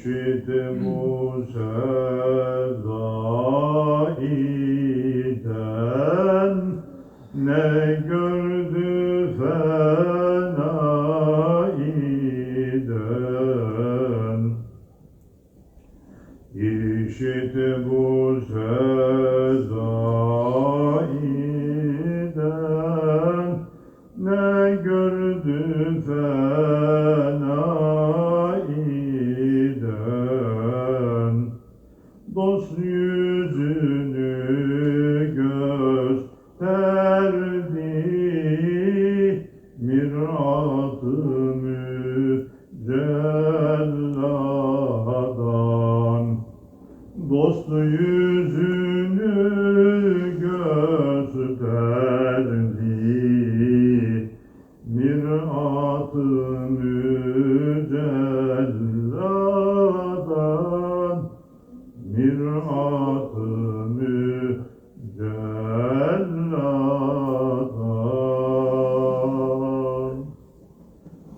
și de muză la yüzünü gösterdi mirat-ı mücelladan mirat-ı mücelladan.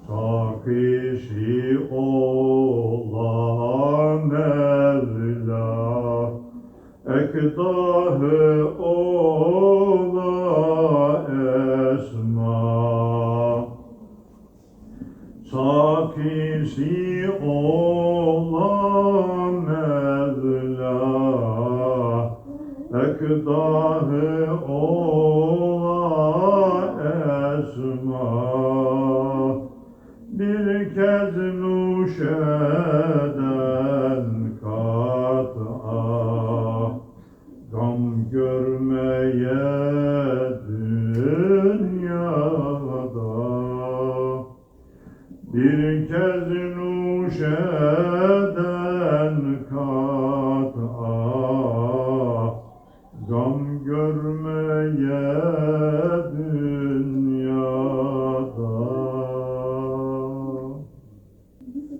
Sakisi olan Sakisi olan Mevla. Ekdahı ola esma. Bir kez nuş eden kat'a. Gam görmeye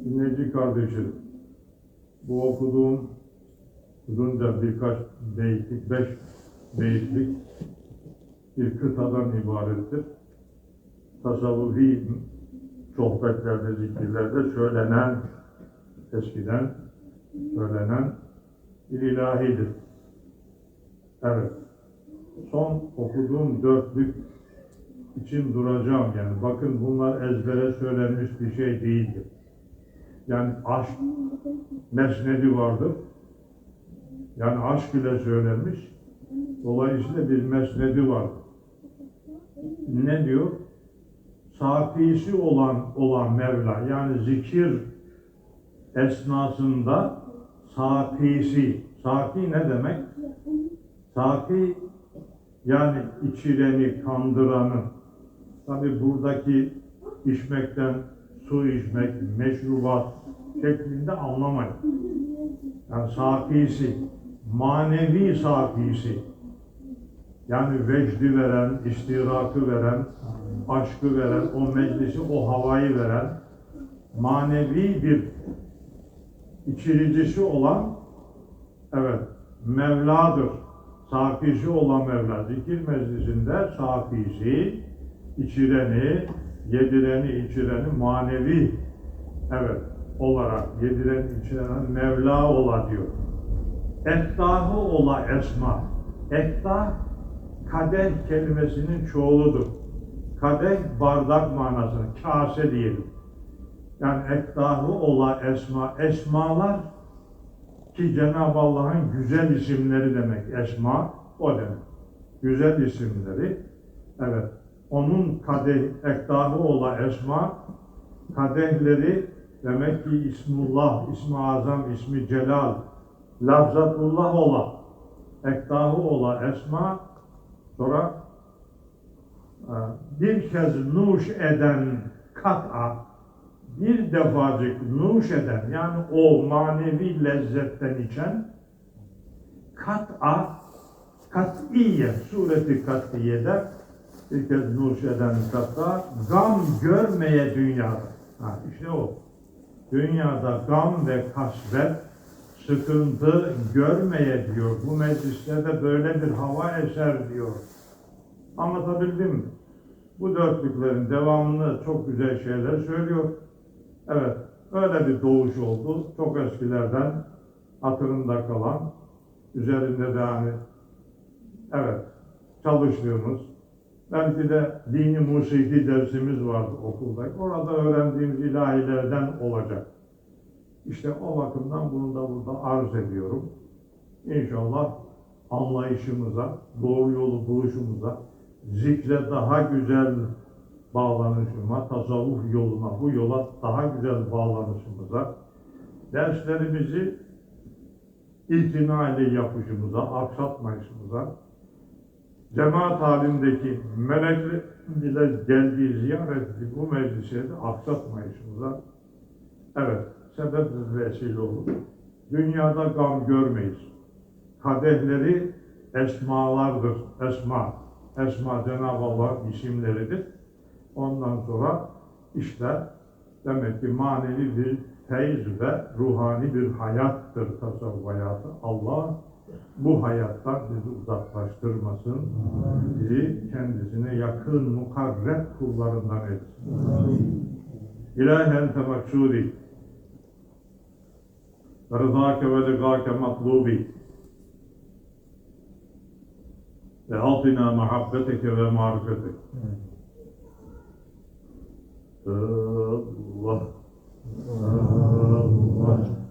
Dinleyici kardeşim, bu okuduğum uzunca birkaç beyitlik, beş beyitlik bir kıtadan ibarettir. Tasavvufi sohbetlerde, zikirlerde söylenen, eskiden söylenen bir ilahidir. Evet. Son okuduğum dörtlük için duracağım yani. Bakın bunlar ezbere söylenmiş bir şey değildir. Yani aşk mesnedi vardır. Yani aşk ile söylenmiş. Dolayısıyla bir mesnedi vardır. Ne diyor? Sakisi olan olan Mevla yani zikir esnasında sakisi. Saki ne demek? Saki yani içireni, kandıranı. Tabi buradaki içmekten su içmek, meşrubat şeklinde anlamayın. Yani sakisi, manevi sakisi. Yani vecdi veren, istirakı veren, aşkı veren, o meclisi, o havayı veren, manevi bir içiricisi olan, evet, Mevla'dır. Sakisi olan Mevla. Zikir meclisinde sakisi, içireni, yedireni, içireni manevi evet olarak yediren, içiren Mevla ola diyor. Eddahı ola esma. Eddah kadeh kelimesinin çoğuludur. Kadeh bardak manasını, kase diyelim. Yani eddahı ola esma. Esmalar ki Cenab-ı Allah'ın güzel isimleri demek. Esma o demek. Güzel isimleri. Evet. Onun kadeh, ekdahı ola esma kadehleri demek ki İsmullah, İsmi Azam, İsmi Celal, lafzatullah ola, ekdahı ola esma sonra e, bir kez nuş eden kat'a bir defacık nuş eden yani o manevi lezzetten içen kat'a kat'iye sureti kat'iyede bir kez nuş eden kat'a gam görmeye dünyada. Ha, işte o. Dünyada gam ve kasvet sıkıntı görmeye diyor. Bu meclislerde böyle bir hava eser diyor. Anlatabildim mi? Bu dörtlüklerin devamını çok güzel şeyler söylüyor. Evet, öyle bir doğuş oldu. Çok eskilerden hatırımda kalan, üzerinde de hani evet çalıştığımız, belki de dini musiki dersimiz vardı okulda. Orada öğrendiğimiz ilahilerden olacak. İşte o bakımdan bunu da burada arz ediyorum. İnşallah anlayışımıza, doğru yolu buluşumuza, zikre daha güzel bağlanışıma, tasavvuf yoluna, bu yola daha güzel bağlanışımıza, derslerimizi itinayla yapışımıza, aksatmayışımıza, cemaat halindeki melekler ile geldiği ziyaret bu meclise de aksatmayışımıza, evet, sebep vesile olur. Dünyada gam görmeyiz. Kadehleri esmalardır, esma. Esma Cenab-ı Allah'ın isimleridir. Ondan sonra işte demek ki manevi bir feyz ve ruhani bir hayattır tasavvuf hayatı. Allah bu hayattan bizi uzaklaştırmasın. Bizi kendisine yakın mukarreb kullarından etsin. İlahi ente maksudi. Rızake ve ligake matlubi. Ve atina muhabbetike ve marifetik. Allah. Allah.